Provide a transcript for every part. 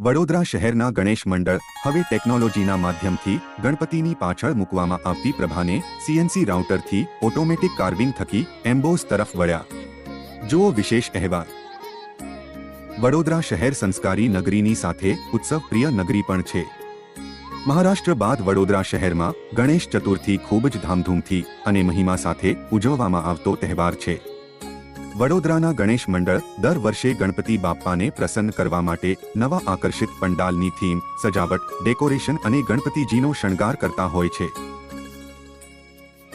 વડોદરા શહેરના ગણેશ મંડળ હવે ટેકનોલોજીના માધ્યમથી ગણપતિની પાછળ મૂકવામાં આવતી પ્રભાને સીએનસી રાઉટરથી ઓટોમેટિક કાર્વિંગ થકી એમ્બોસ તરફ વળ્યા. જુઓ વિશેષ અહેવાલ. વડોદરા શહેર સંસ્કારી નગરીની સાથે ઉત્સવપ્રિય નગરી પણ છે. મહારાષ્ટ્ર બાદ વડોદરા શહેરમાં ગણેશ ચતુર્થી ખૂબ જ ધામધૂમથી અને મહિમા સાથે ઉજવવામાં આવતો તહેવાર છે. વડોદરાના ગણેશ મંડળ દર વર્ષે ગણપતિ બાપ્પાને પ્રસન્ન કરવા માટે નવા આકર્ષિત પંડાલની થીમ, સજાવટ, ડેકોરેશન અને ગણપતિજીનો શણગાર કરતા હોય છે.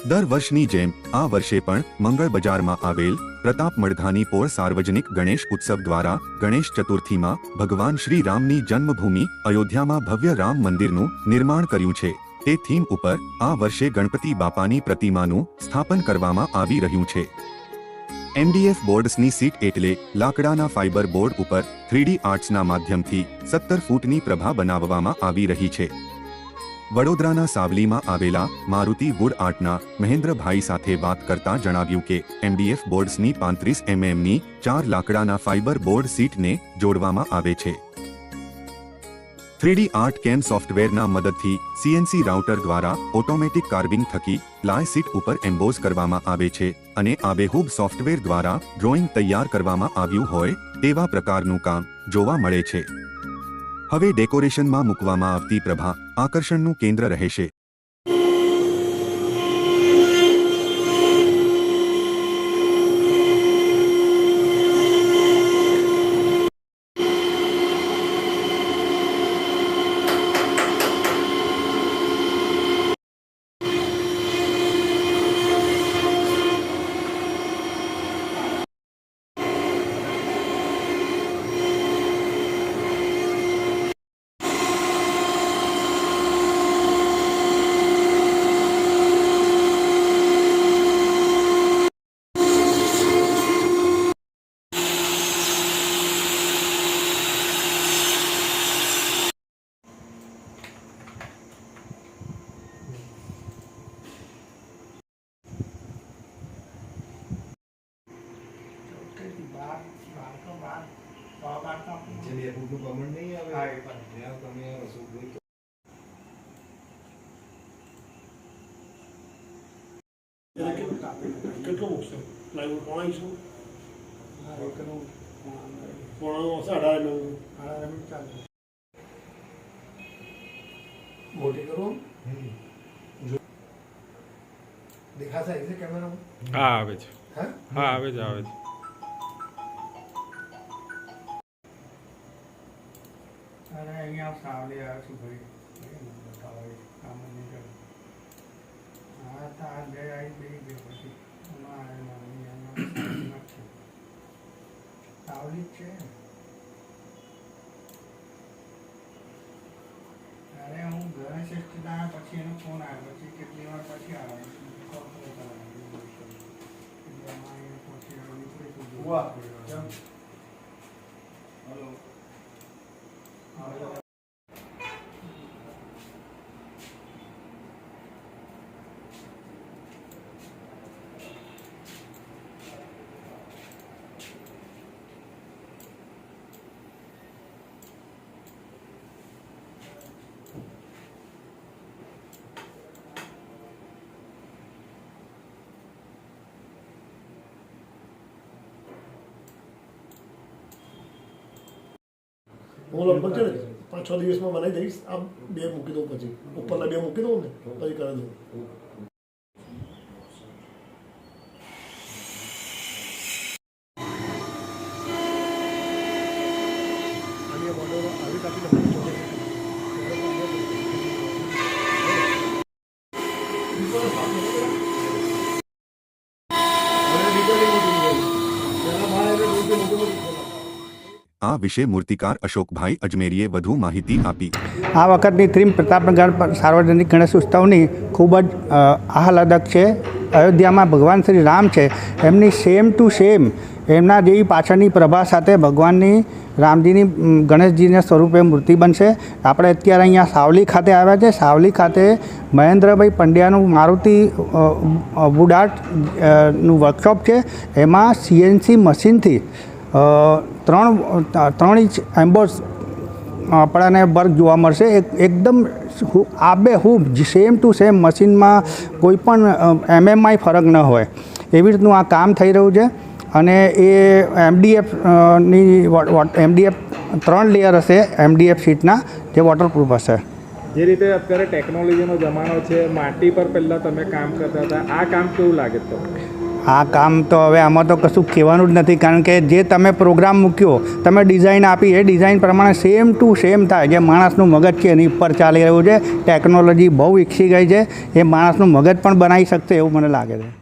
દર વર્ષની જેમ, આ વર્ષે પણ મંગળ બજારમાં આવેલ પ્રતાપ મડધાની પોળ સાર્વજનિક ગણેશ ઉત્સવ દ્વારા ગણેશ ચતુર્થીમાં ભગવાન શ્રી રામની જન્મભૂમિ અયોધ્યામાં ભવ્ય રામ મંદિરનું નિર્માણ કર્યું છે. તે થીમ ઉપર આ વર્ષે ગણપતિ બાપાની પ્રતિમાનું સ્થાપન કરવામાં આવી રહ્યું છે. એમડીએફ બોર્ડ્સની સીટ એટલે લાકડાના ફાઇબર બોર્ડ ઉપર થ્રીડી આર્ટ્સના માધ્યમથી સત્તર ફૂટની પ્રભા બનાવવામાં આવી રહી છે. વડોદરાના સાવલીમાં આવેલા મારુતિ વુડ આર્ટના મહેન્દ્રભાઈ સાથે વાત કરતા જણાવ્યું કે એમડીએફ બોર્ડ્સની પાંત્રીસ એમએમની ચાર લાકડાના ફાઇબર બોર્ડ સીટને જોડવામાં આવે છે. થ્રીડી આર્ટ કેમ સોફ્ટવેરના મદદથી સીએનસી રાઉટર દ્વારા ઓટોમેટિક કાર્વિંગ થકી લાય સીટ ઉપર એમ્બોઝ કરવામાં આવે છે અને આબેહૂબ સોફ્ટવેર દ્વારા ડ્રોઈંગ તૈયાર કરવામાં આવ્યું હોય તેવા પ્રકારનું કામ જોવા મળે છે. હવે ડેકોરેશનમાં મૂકવામાં આવતી પ્રભા આકર્ષણનું કેન્દ્ર રહેશે. કમળ નહીં આવે હા, એ પણ. ત્યાં તમે રસોઈ જોઈ એટલે કેટલું કેટલું મૂકશો પ્લાયવુડ પોણા ઇંચનું હા, એકનું, હા, પોણા હશે અઢાર એમએમ હા, એમ ચાલે. મોટી કરું દેખાશે છે કેમેરામાં હા આવે છે હે હા આવે છે આવે છે અહીંયા સાવલી આવ્યો છું ભાઈ બતાવો કામ હા તો આ બે આવી બે બે પછી. સાવલી જ છે અરે હું ઘરે પછી એનો ફોન આવ્યો. પછી કેટલી વાર પછી આવ્યો? કોલ કરતા આવ્યો. એટલે એમાં અહીંયા પછી હવે નીકળી તો જોવું વાહ, પડ્યું. કેમ? હલો હવે હું લગભગ છે પાંચ છ દિવસમાં બનાવી દઈશ. આ બે મૂકી દઉં પછી. ઉપરના બે મૂકી દઉં ને, પછી કરી દઉં આવી કાપી આ વિશે મૂર્તિકાર અશોકભાઈ અજમેરીએ વધુ માહિતી આપી. આ વખતની થીમ પ્રતાપનગર સાર્વજનિક ગણેશ ઉત્સવની ખૂબ જ આહલાદક છે. અયોધ્યામાં ભગવાન શ્રી રામ છે. એમની સેમ ટુ સેમ એમના જેવી પાછળની પ્રભા સાથે ભગવાનની, રામજીની ગણેશજીના સ્વરૂપે મૂર્તિ બનશે. આપણે અત્યારે અહીંયા સાવલી ખાતે આવ્યા છે. સાવલી ખાતે મહેન્દ્રભાઈ પંડ્યાનું મારુતિ વુડ આર્ટનું વર્કશોપ છે. એમાં સીએનસી મશીનથી ત્રણ ત્રણ ઇંચ એમ્બોસ આપણાને વર્ક જોવા મળશે. એક, એકદમ આબે આબેહૂબ સેમ ટુ સેમ મશીનમાં કોઈ પણ એમએમઆઈ ફરક ન હોય. એવી રીતનું આ કામ થઈ રહ્યું છે. અને એ એમડીએફની એમડીએફ ત્રણ લેયર હશે એમડીએફ શીટના જે વોટરપ્રૂફ હશે. જે રીતે અત્યારે ટેકનોલોજીનો જમાનો છે, માટી પર પહેલાં તમે કામ કરતા હતા, આ કામ કેવું લાગે તો આ કામ તો હવે આમાં તો કશું કહેવાનું જ નથી, કારણ કે જે તમે પ્રોગ્રામ મૂક્યો, તમે ડિઝાઇન આપી, એ ડિઝાઇન પ્રમાણે સેમ ટુ સેમ થાય. જે માણસનું મગજ છે, એની ઉપર ચાલી રહ્યું છે ટેકનોલોજી બહુ વિકસી ગઈ છે, એ માણસનું મગજ પણ બનાવી શકશે એવું મને લાગે છે.